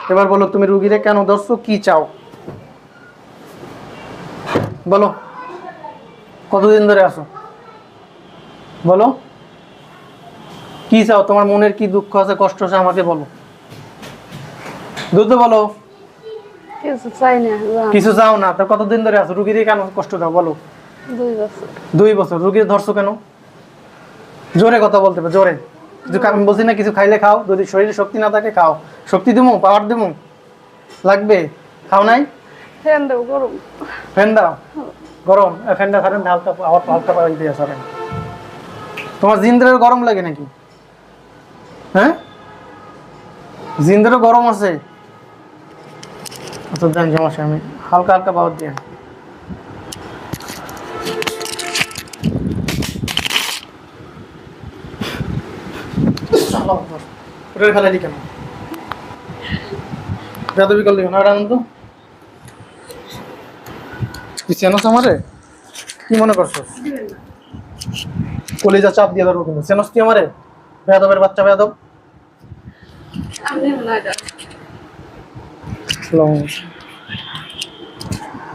এবার বলো তুমি রুগীরে কেন ধরছো? কি চাও? বলো কতদিন ধরে আসো বলো কি চাও? তোমার মনের কি দুঃখ আছে কষ্ট আছে আমাকে বলো। দ্রুত বলো। কিছু চাও না? তো কতদিন ধরে আসো রুগীরে কেন কষ্ট দাও বলো। দুই বছর। দুই বছর। রুগীর ধরছো কেন? জোরে কথা বলতে হবে জোরে। কিছু আমি বলছি না কিছু খাইলে খাও যদি শরীরে শক্তি না থাকে খাও। শক্তি দিমু পাওয়ার দিমু। লাগবে? খাও নাই? ফ্যান দেবো গরম। ফ্যান দাও? গরম। ফ্যানটা হালকা আবার হালকা পাওয়া দিয়ে ছাড়েন তোমার জিন্দ্রের গরম লাগে নাকি? হ্যাঁ? জিন্দ্রের গরম আছে। আচ্ছা দেন সমস্যা আমি হালকা হালকা পাওয়ার দিয়ে। ওটার ফেলালি কেন? বেদবি করলি কেন? আর আনন্দ কি চেনস আমারে? কি মনে করছ কলিজা চাপ দিয়ে ধরবো কিন্তু। চেনস কি আমারে? বেয়াদবের বাচ্চা আলাইকুম।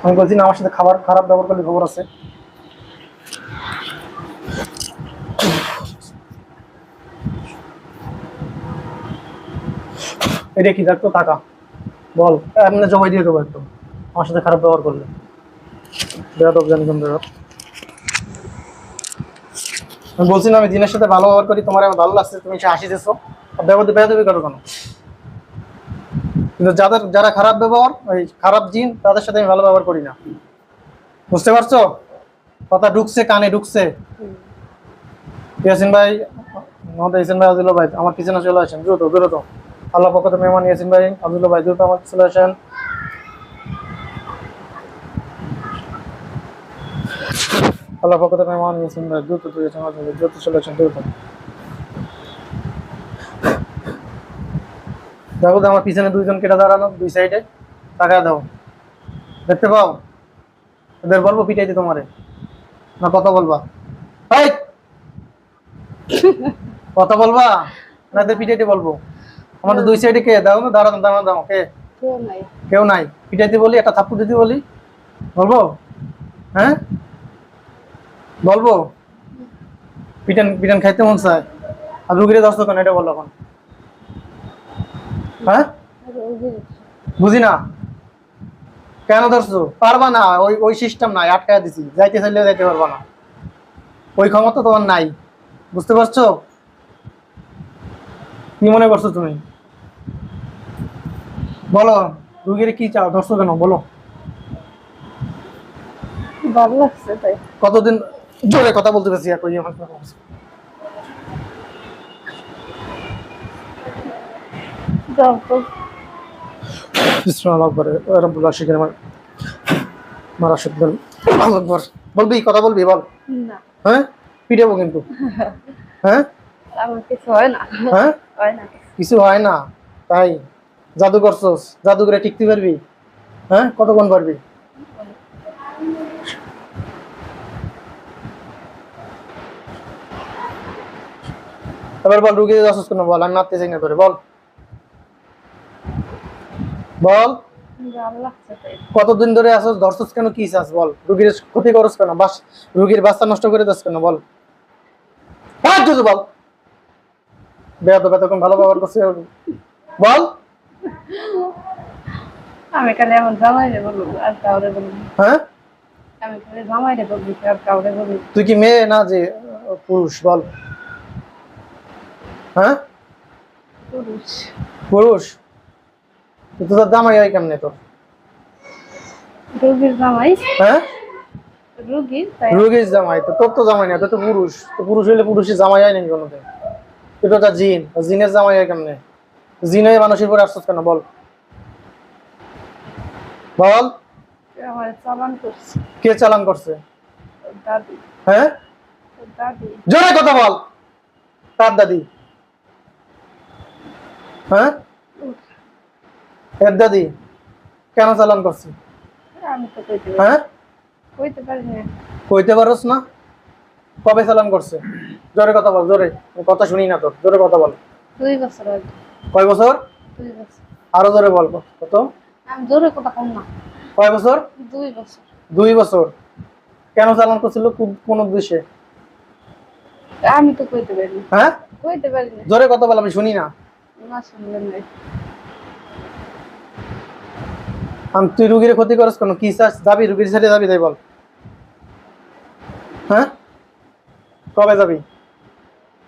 আমি বলছি না, আমার সাথে খাবার খারাপ ব্যবহার করলে খবর আছে। এটা কি দেখতো টাকা। বল। এমনি জমাই দিয়ে দেবো একদম। আমার সাথে খারাপ ব্যবহার করলে। বেয়াদব জানি কোন আমি বলছি না, আমি দিনের সাথে ভালো ব্যবহার করি, তোমার আমার ভালো লাগছে, তুমি সে আর ব্যবহার বেয়াদবি করো কেন? কিন্তু যাদের, যারা খারাপ ব্যবহার, ওই খারাপ জিন, তাদের সাথে আমি ভালো ব্যবহার করি না। বুঝতে পারছ? কথা ঢুকছে, কানে ঢুকছে। ইয়াসিন ভাই, আমাদের ইয়াসিন ভাই আব্দুল্লাহ ভাই, আমার পিছনে চলে আসেন, দ্রুত দ্রুত। আল্লাহ পক্ষতে মেহমান ইয়াসিন ভাই। আব্দুল্লাহ ভাই আমার চলে আসেন। আল্লাহ পক্ষতে মেহমান ইয়াসিন ভাই দ্রুত দ্রুত আমার দ্রুত চলে আসেন দ্রুত দেখো তো, আমার পিছনে দুইজন কেটে দাঁড়ানো দুই সাইডে। টাকা দাও। দেখতে পাও? এদের বলব পিটাইতে তোমারে। না, কথা বলবা! কথা বলবা? না, এদের পিটাইতে বলব। আমাদের দুই সাইডে কে? দাও না দাঁড়ানো দাঁড়ানো দাও কে? কেউ নাই। কেউ নাই। পিটাইতে বলি একটা থাপ্পড় দিতে বলি। বলব? হ্যাঁ? বলব? পিটান পিটান খাইতে মন চায়। আর রুগীরে দশ কেন? এটা বলো এখন। হ্যাঁ? বুঝি না। কেন ধরছো? পারবা না ওই ওই সিস্টেম নাই আটকায় দিছি। যাইতে চাইলে যাইতে পারবা না। ওই ক্ষমতা তোমার নাই। বুঝতে পারছ? কি মনে করছ তুমি? বলো রুগীর কি চাও ধরছো কেন? বলো। ভালো লাগছে তাই। কতদিন জোরে কথা বলতে পেরেছি? ওই আমার বলবি কথা বলবি বল। হ্যাঁ? পিটাবো কিন্তু। হ্যাঁ? কিছু না। হ্যাঁ? হয় না। কিছু হয় না। তাই? জাদু করছস? জাদু করে টিকতে পারবি? হ্যাঁ? কতক্ষণ পারবি? এবার বল রুগী অসুস্থ কেন? বল আমি নাচতে চাই না ধরে বল। বল। কতদিন ধরে আসস ধরছস কেন কি চাস বল। রুগীর ক্ষতি করস কেন? বাস রুগীর বাচ্চা নষ্ট করে দাস কেন বল। হ্যাঁ বল। বেয়াদ এতক্ষণ ভালো ব্যবহার করছে বল। আমি খালি আমার জামাইরে বলব আর কাউরে বলব হ্যাঁ? আমি খালি জামাইরে বলব আর কাউরে বলব তুই কি মেয়ে না যে পুরুষ বল। হ্যাঁ? পুরুষ। পুরুষ? তুই তো তোর জামাই হয় কেমনে তোর? রোগীর জামাই? হ্যাঁ? রুগীর জামাই তো তোর তো জামাই না তোর তো পুরুষ। তো পুরুষ হইলে পুরুষের জামাই হয় নাকি কোনোদিন? তার জিন জিনের জামাই হয় কেমনে? জিন হয়ে মানুষের উপরে আসছিস কেন? বল। বল। কে চালান করছে? হ্যাঁ? দাদি। জোরে কথা বল। তার দাদি। হ্যাঁ? এর দাদি। কেন চালান করছে? কইতে পারি হ্যাঁ? কইতে পারি পারোস না? কবে চালান করছে? জোরে কথা বল জোরে। কথা শুনি না তোর। জোরে কথা বল। দুই বছর আগে। কয় বছর? আরও জোরে বল কত? জোরে কথা কম না। কয় বছর? দুই বছর। দুই বছর। কেন চালান করছিল কোন- উদ্দেশ্যে? আমি তো কইতে পারি হ্যাঁ? কইতে পারি না জোরে কথা বল আমি শুনি না। না আমি তুই রুগীর ক্ষতি করস কেন? কি চাস? যাবি? রুগীর সাথে যাবি? তাই বল। হ্যাঁ? কবে যাবি?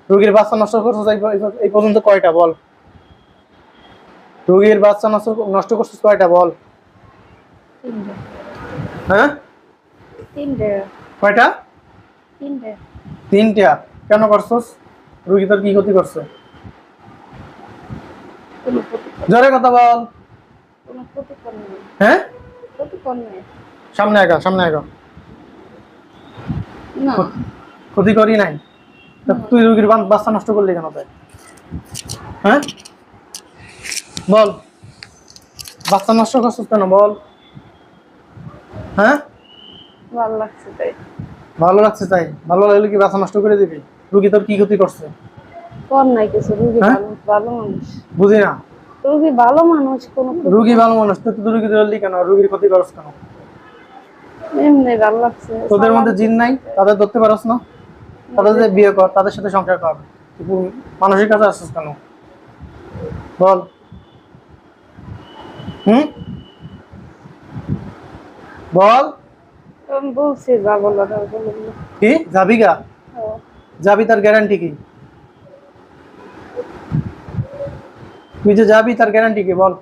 রুগীর বাচ্চা নষ্ট করছিস এই এই পর্যন্ত কয়টা? বল। রুগীর বাচ্চা নষ্ট করছিস কয়টা বল? হ্যাঁ? কয়টা? তিনটা। কেন করছস? রুগী তোর কি ক্ষতি করছে? জোরে কথা বল। হ্যাঁ? সামনে আগা সামনে আগা ক্ষতি করি নাই। তুই রুগীর বাচ্চা নষ্ট করলি কেন তাই? হ্যাঁ? বল। বাচ্চা নষ্ট করছিস কেন বল? হ্যাঁ? ভালো লাগছে তাই। ভালো লাগছে তাই? ভালো লাগলে কি বাচ্চা নষ্ট করে দিবি? রুগী তোর কি ক্ষতি করছে? কর নাই কিছু রুগী হ্যাঁ? ভালো মানুষ। বুঝি না। রুগী ভালো মানুষ কোনো রুগী ভালো মানুষ তুই তো রুগী ধরলি কেন? রুগীর ক্ষতি করছ কেন? এমনি ভালো লাগছে তোদের মধ্যে জিন নাই? তাদের ধরতে পারস না? তাদের বিয়ে কর তাদের সাথে সংসার কর। মানুষের কাছে আসছিস কেন? বল। হুম? বল। বলছি যাব না কি? যাবি গা? যাবি তার গ্যারান্টি কি? তুই যে যাবি তার গ্যারান্টি কি? বল।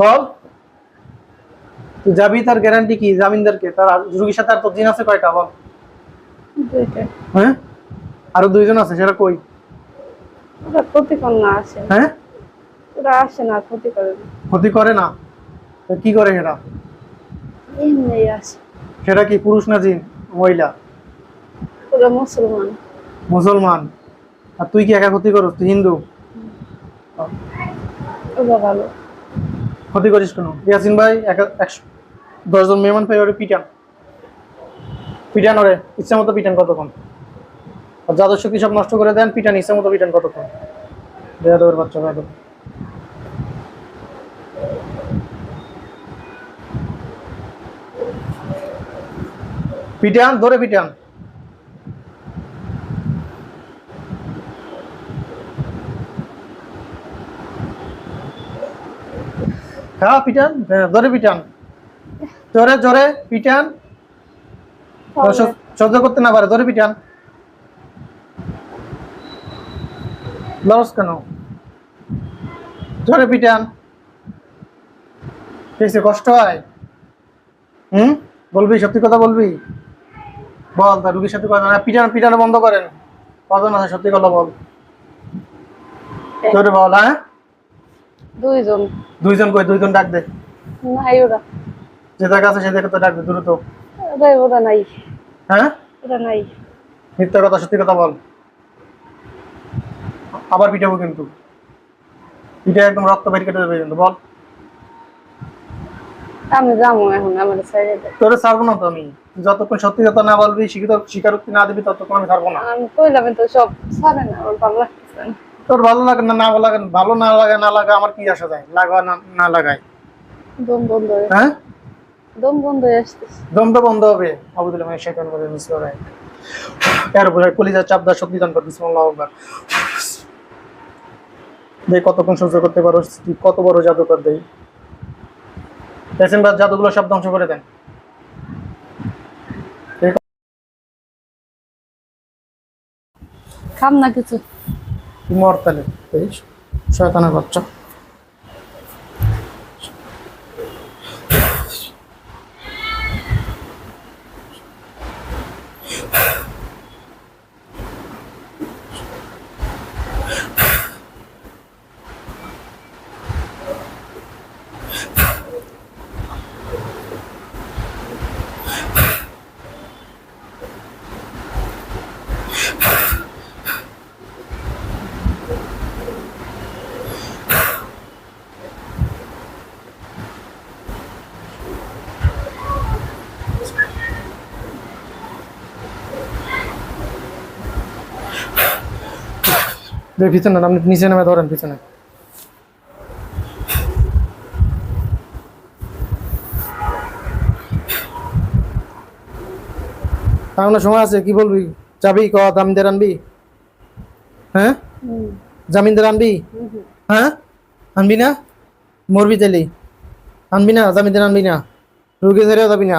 বল। তুই যাবি তার গ্যারান্টি কি? জামিনদারকে? তার রুগীর সাথে আর তোর দিন আছে কয়টা? বল। হ্যাঁ? আরও দুইজন আছে সেটা কই? ওরা ক্ষতিকর না আসে হ্যাঁ? ওরা আসে না ক্ষতি করে না। ক্ষতি করে না? কি করে সেটা এমনি আসে। সেটা কি পুরুষ না জিন মহিলা? ওরা মুসলমান। মুসলমান। আর তুই কি একা ক্ষতি করস তুই হিন্দু? ওরা ভালো। ক্ষতি করিস কেন? ইয়াসিন ভাই একা- একশো দশজন মেহমান পেয়ে ওরে পিটান। পিটান ওরে ইচ্ছা মতো পিটান কতক্ষণ? যাদব শক্তি সব নষ্ট করে দেন? পিটান ইচ্ছা মতো পিটান কতক্ষণ? বেয়াদবের বাচ্চা বেয়াদব পিটান ধরে পিটান হ্যাঁ পিটান ধরে পিটান জোরে জোরে পিটান সহ্য করতে না পারে ধরে পিটান লস কেন? জোরে পিটান। দেখছি কষ্ট হয়। হুম? বলবি সত্যি কথা বলবি? বল তার রুগীর সাথে কথা না পিটান পিটানো বন্ধ করেন। কজন আছে সত্যি কথা বল। জোরে বল হ্যাঁ? দুইজন। দুইজন কই? দুইজন ডাক দে। নাই ওরা। যে জায়গা আছে সে জায়গা তো ডাক দে দ্রুত ওরা নাই। হ্যাঁ? ওরা নাই। মিথ্যা কথা সত্যি কথা বল। আবার পিঠাবো কিন্তু। পিঠে একদম রক্ত বের কেটে দেবে কিন্তু বল। আমি যাব এখন আমার সাইডে দে। তোরে ছাড়বো না তো আমি। যতক্ষণ সত্যি কথা না বলবি শিক্ষিত স্বীকারোক্তি না দিবি ততক্ষণ আমি ছাড়বো না। আমি কইলাম তো সব? ছাড়ে না আমার ভালো লাগতেছে তোর ভালো লাগে না না ভালো লাগে ভালো না লাগে না লাগা আমার কি আসা যায়? লাগা না না লাগাই দম বন্ধ হ্যাঁ দম বন্ধ হয়ে আসতেছে। দম তো বন্ধ হবে। আবুদুল্লাহ মানে শেখান করে মিস করে। এর উপরে কলিজার চাপ দা শক্তি দান আকবার। দেখ কতক্ষণ সহ্য করতে পারো কত বড় জাদুকর দেয়। পেশেন্ট বা জাদুগুলো সব ধ্বংস করে দেন। খাম না কিছু। মরতালে শয়তানের বাচ্চা। পিছনে আপনি নিচে নেমে ধরেন পিছনে। এখনও সময় আছে, কি বলবি? যাবি, ক, জামিনদার আনবি? হ্যাঁ? জামিনদার আনবি। হ্যাঁ? আনবি না? মরবি তেলি আনবি না, জামিনদার আনবি না। রুগী ধরেও যাবি না।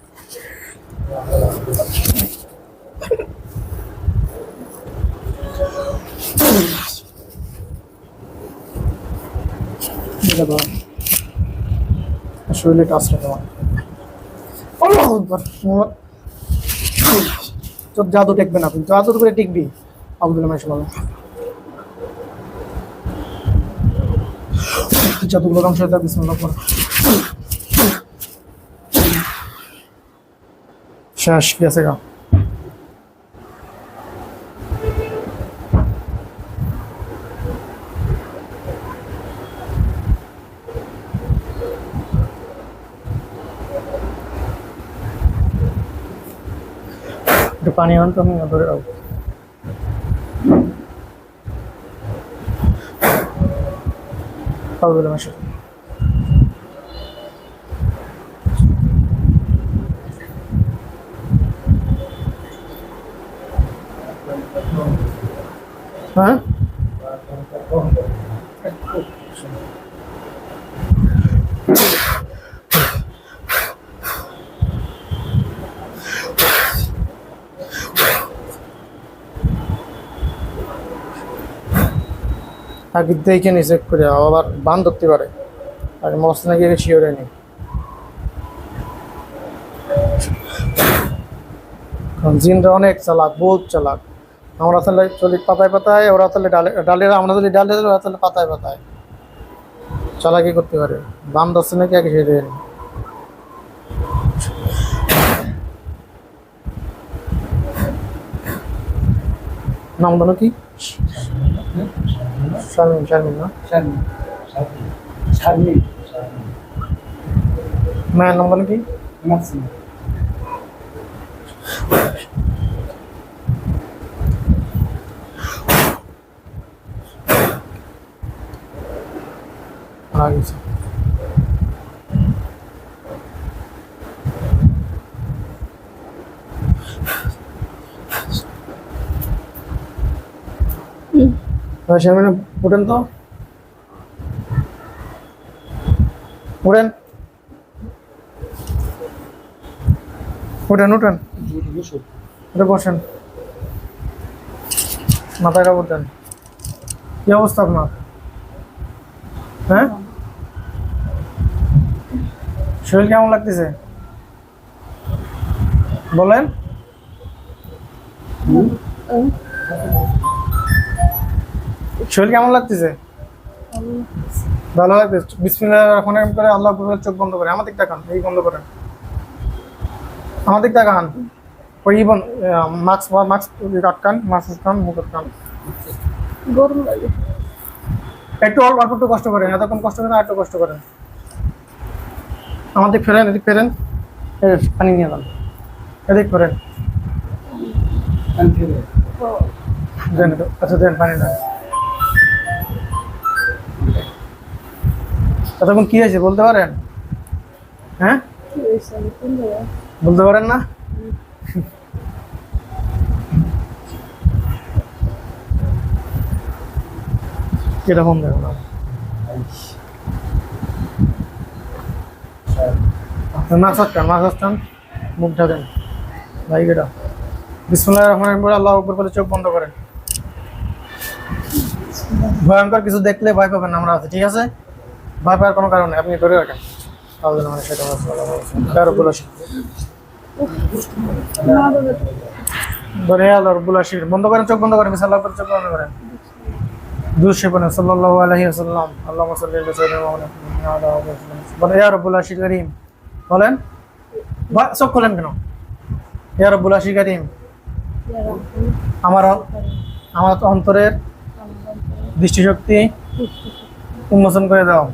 রাখো তোর জাদু টেকবে না করে টিকবি আব্দুল মাসুল জাদুগুলো বিসমিল্লাহ পড়ো শেষ গেছে গা। একটু পানি আনতো আমি ধরে রাখব। আব্দুল মাসুল হ্যাঁ? আগে দেখে নি চেক করে, আবার বান ধরতে পারে। আর মস্ত নাকি শিওরে নি কারণ জিনরা অনেক চালাক, বহুত চালাক। আমরা তাহলে চলি পাতায় পাতায়, ওরা তাহলে ডালে, ডালের, আমরা চলি ডালে ওরা তাহলে পাতায় পাতায়। চালাকি করতে পারে। বাম ধরছে নাকি আগে শিওরে নি। নাম কি? শারমিন শারমিন না? মায়ের নাম বলো কি? শারমিন উঠেন তো। উঠেন। উঠেন উঠেন। উঠে বসেন। মাথায় কাপড় দেন। কি অবস্থা আপনার? হ্যাঁ? শরীর কেমন লাগতেছে? বলেন। শরীর কেমন লাগতেছে? ভালো লাগতেছে। বিসমিল্লাহ রহমান করে আল্লাহ চোখ বন্ধ করে আমাদের তাকান এই বন্ধ করেন। আমাদের তাকান। ওই বন মাস্ক মাস্ক আটকান মাস্ক আটকান মুখ আটকান। গরম লাগে। একটু অল্প অল্প একটু কষ্ট করেন। এতক্ষণ কষ্ট করেন আর একটু কষ্ট করেন। আমাদের ফেরেন এদিক ফেরেন। পানি নিয়ে যান। এদিক ফেরেন। আচ্ছা দেন পানি দেন। এতক্ষণ কি হয়েছে বলতে পারেন? হ্যাঁ? বলতে পারেন না? কীরকম উপর বলে চোখ বন্ধ করেন। ভয়ঙ্কর কিছু দেখলে ভয় পাবেন, আমরা আছি, ঠিক আছে? ভয় পাওয়ার কোনো কারণ নেই। আপনি ধরে রাখেন। মানে সেটা বুলাশি বন্ধ করেন, চোখ বন্ধ বন্ধ করেন। দুশে পনে সাল্লাল্লাহু আলাইহি ওয়াসাল্লাম। আল্লাহুম্মা সাল্লি আলা সাইয়্যিদিনা মুহাম্মাদ ওয়া আলা আলিহি ওয়াসাল্লাম। বলেন বা- চোখ কেন? আমার আমার অন্তরের দৃষ্টিশক্তি উন্মোচন করে দাও।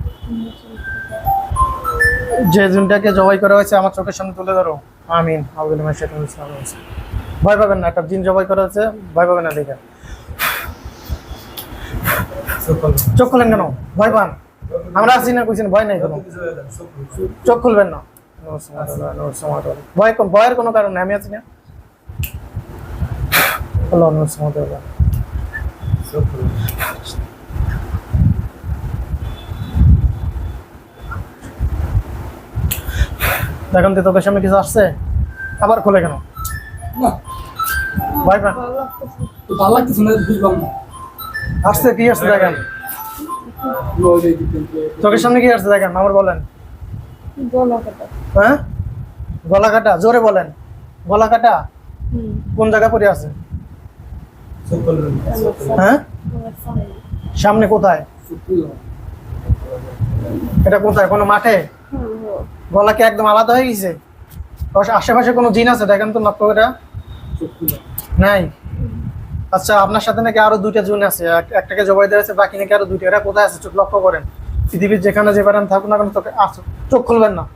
যে জুনটাকে জবাই করা হয়েছে আমার চোখের সামনে তুলে ধরো। আমিন আব্দুল ভয় পাবেন না একটা জিন জবাই করা হয়েছে ভয় পাবেন না দেখে। চোখ খুলেন। কেন? ভয় পান? আমরা আছি না কইছেন ভয় নাই কোনো। চোখ খুলবেন না। ভয় ভয়ের কোনো কারণ নেই আমি আছি না। আল্লাহ। দেখুন তো তোদের সামনে কিছু আসছে? আবার খোলে কেন? ভয় পান ভালো লাগতেছে না বুঝলাম না। আসছে কি আসছে দেখেন। চোখের সামনে কি আসছে দেখেন আমার বলেন। গলা কাটা হ্যাঁ? গলা কাটা জোরে বলেন। গলা কাটা কোন জায়গা পরে আছে? হ্যাঁ? সামনে কোথায়? এটা কোথায় কোনো মাঠে? গলা কি একদম আলাদা হয়ে গেছে? আশ- আশেপাশে কোনো জিন আছে? দেখেন তো লক্ষ্য করে নাই? আচ্ছা আপনার সাথে নাকি আরও দুইটা জুন আছে। এক- একটাকে জবাই দেওয়া আছে, বাকি নাকি আরও দুইটা। এরা কোথায় আছে? চোখ লক্ষ্য করেন। পৃথিবীর যেখানে যে পারেন থাকুন না কেন চোখে খুলবেন না।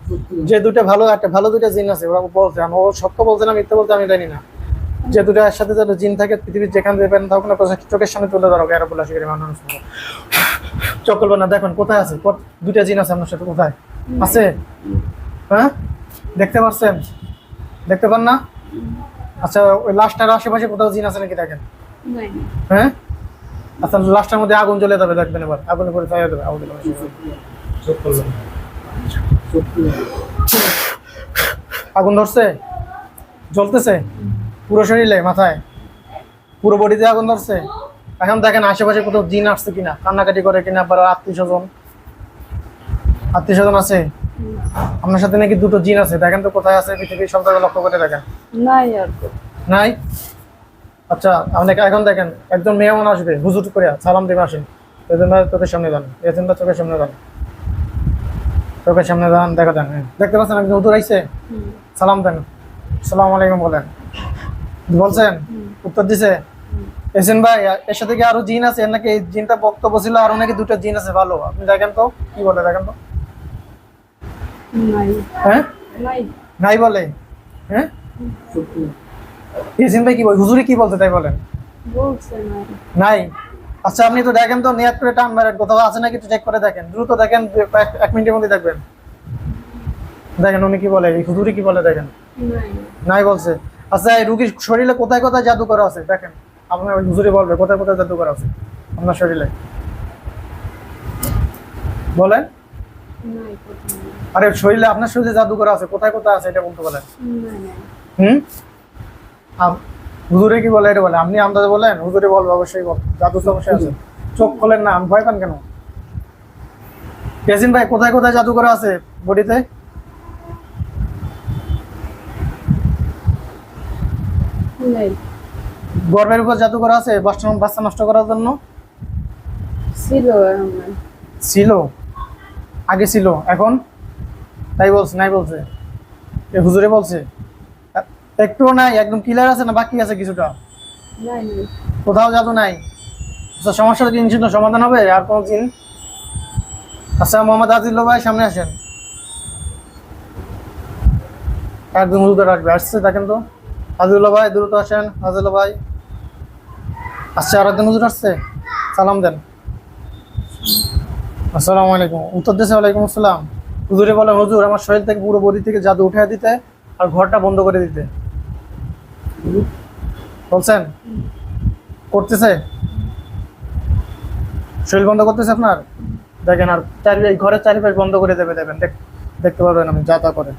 যে দুটো ভালো, একটা ভালো দুইটা জিন আছে, ওরা বলছে। আমি ও সত্য বলছে না মিথ্যা বলতে আমি জানি না। যে দুটো একসাথে যারা জিন থাকে, পৃথিবীর যেখানে যে পারেন থাকুন না চোখের সামনে তুলে ধরো, এরা বলে আসে মানুষ চোখ খুলবেন না। দেখুন, কোথায় আছে? দুইটা জিন আছে আপনার সাথে, কোথায়? আছে? হ্যাঁ? দেখতে পাচ্ছেন দেখতে পান না? আচ্ছা ওই লাস্টটার আশেপাশে কোথাও জিন আছে নাকি দেখেন? নাই। হ্যাঁ? আচ্ছা লাস্টের মধ্যে আগুন জ্বলে যাবে দেখবেন এবার। আগুনে করে চাইয়া দেবে আগুন আগুন ধরছে? জ্বলতেছে? পুরো শরীরে মাথায়? পুরো বডিতে আগুন ধরছে? এখন দেখেন আশেপাশে কোথাও জিন আসছে কিনা কান্নাকাটি করে কিনা বা আত্মীয় স্বজন আত্মীয় স্বজন আছে? আপনার সাথে নাকি দুটো জিন আছে? দেখেন তো কোথায় আছে পৃথিবীর সব জায়গায় লক্ষ্য করে দেখেন। নাই আর নাই? আচ্ছা আপনি এখন দেখেন একজন মেহমান আসবে হুজুর করে সালাম দেবে আসেন। এজন্য চোখের সামনে যান এজন্য চোখের সামনে যান চোখের সামনে দেখা দেন হ্যাঁ। দেখতে পাচ্ছেন একজন হুজুর হুম। সালাম দেন। সালাম আলাইকুম বলেন। বলছেন? উত্তর দিছে? এসেন ভাই এর সাথে কি আরও জিন আছে? নাকি এই জিনটা বক্তব্য ছিল আরও নাকি দুটো জিন আছে? ভালো। আপনি দেখেন তো কি বলে দেখেন তো? হ্যাঁ? নাই। বলে? হ্যাঁ? এসেন ভাই কি বল হুজুরি কি বলতে তাই বলেন? নাই? আচ্ছা আপনি তো দেখেন তো নিয়াত করে টান মারেন কোথাও আছে নাকি একটু চেক করে দেখেন। দ্রুত দেখেন এক- মিনিটের মধ্যে দেখবেন। দেখেন উনি কি বলে হুজুরি কি বলে দেখেন। নাই। বলছে। আচ্ছা এই রুগীর শরীরে কোথায় কোথায় জাদু করা আছে? দেখেন আপনার হুজুরি বলবে কোথায় কোথায় জাদু করা আছে আপনার শরীরে? বলেন। আরে শরীরে আপনার শরীরে জাদু করা আছে কোথায় কোথায় আছে এটা বলতে বলেন? হুম? হুজুরে কি বলে এটা বলে। আপনি আন্দাজে বলেন হুজুরে বল অবশ্যই বল। জাদু সমস্যা আছে। চোখ খোলেন না আমি ভয় পান কেন? ইয়াসিন ভাই কোথায় কোথায় জাদু করা আছে বডিতে? গর্বের উপর জাদু করা আছে বাচ্চা নষ্ট করার জন্য? ছিল ছিল? আগে ছিল এখন? তাই বলছে নাই বলছে। এ হুজুরে বলছে এ- একটুও নাই একদম ক্লিয়ার আছে না বাকি আছে কিছুটা? কোথাও জাদু নাই। আচ্ছা সমস্যাটা জিনিস সমাধান হবে? আর কোনো দিন? আচ্ছা মোহাম্মদ আজিল্লো ভাই সামনে আসেন। একদম হুজুর আসবে। আসছে দেখেন তো। আজিল্লো ভাই দ্রুত আসেন। আজিল্লো ভাই। আসছে আর একজন হুজুর আসছে। সালাম দেন। আসসালামু আলাইকুম। উত্তর দেশে ওয়ালাইকুম আসসালাম। হুজুরে বলে, হুজুর, আমার শরীর থেকে পুরো বডি থেকে জাদু উঠে দিতে আর ঘরটা বন্ধ করে দিতে। বলছেন? করতেছে? শরীর বন্ধ করতেছে আপনার? দেখেন, আর চারি ঘরের চারিপাশ বন্ধ করে দেবে দেখেন দেখ- দেখতে পাবেন আমি যা করে।